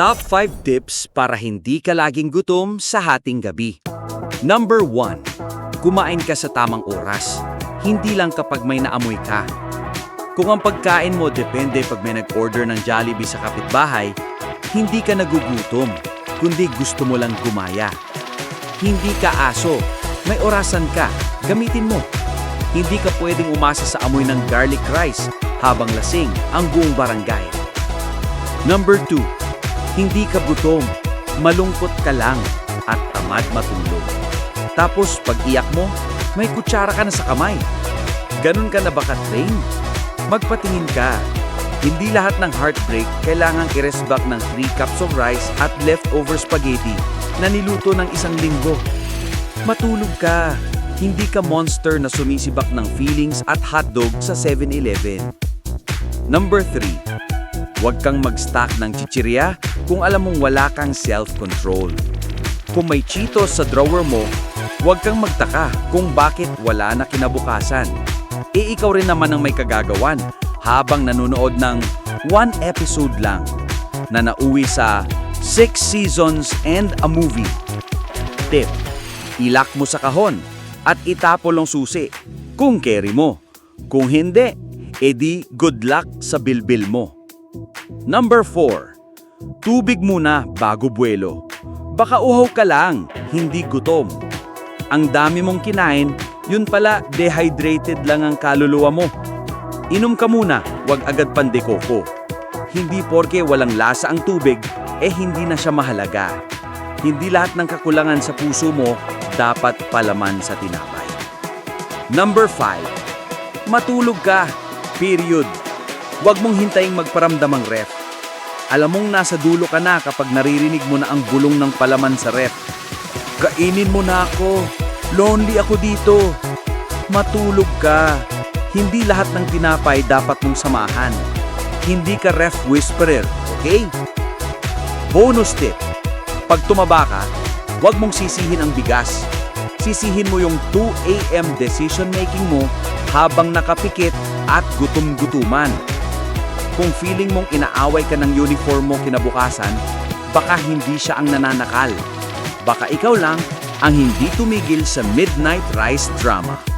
Top 5 tips para hindi ka laging gutom sa hating gabi. Number 1. Kumain ka sa tamang oras. Hindi lang kapag may naamoy ka. Kung ang pagkain mo depende pag may nag-order ng Jollibee sa kapitbahay, hindi ka nagugutom, kundi gusto mo lang gumaya. Hindi ka aso, may orasan ka, gamitin mo. Hindi ka pwedeng umasa sa amoy ng garlic rice habang lasing ang buong barangay. Number 2. Hindi ka gutom, malungkot ka lang at tamad matulog. Tapos pag iyak mo, may kutsara ka na sa kamay. Ganun ka na ba ka-train? Magpatingin ka. Hindi lahat ng heartbreak kailangang i-rest back ng 3 cups of rice at leftover spaghetti na niluto ng isang linggo. Matulog ka. Hindi ka monster na sumisibak ng feelings at hotdog sa 7-Eleven. Number 3. Huwag kang mag-stack ng chichirya kung alam mong wala kang self-control. Kung may Cheetos sa drawer mo, huwag kang magtaka kung bakit wala na kinabukasan. E ikaw rin naman ang may kagagawan habang nanonood ng one episode lang na nauwi sa six seasons and a movie. Tip, ilak mo sa kahon at itapol susi kung carry mo. Kung hindi, edi good luck sa bilbil mo. Number 4. Tubig muna bago buwelo. Baka uhaw ka lang, hindi gutom. Ang dami mong kinain, yun pala dehydrated lang ang kaluluwa mo. Inom ka muna, wag agad pandekoko. Hindi porke walang lasa ang tubig, eh hindi na siya mahalaga. Hindi lahat ng kakulangan sa puso mo dapat palaman sa tinapay. Number 5. Matulog ka. Period. Huwag mong hintaying magparamdam ang ref. Alam mong nasa dulo ka na kapag naririnig mo na ang bulong ng palaman sa ref. Kainin mo na ako. Lonely ako dito. Matulog ka. Hindi lahat ng tinapay dapat mong samahan. Hindi ka ref whisperer, okay? Bonus tip. Pag tumaba ka, huwag mong sisihin ang bigas. Sisihin mo yung 2 a.m. decision making mo habang nakapikit at gutom-gutuman. Kung feeling mong inaaway ka ng uniform mo kinabukasan, baka hindi siya ang nananakal. Baka ikaw lang ang hindi tumigil sa midnight rice drama.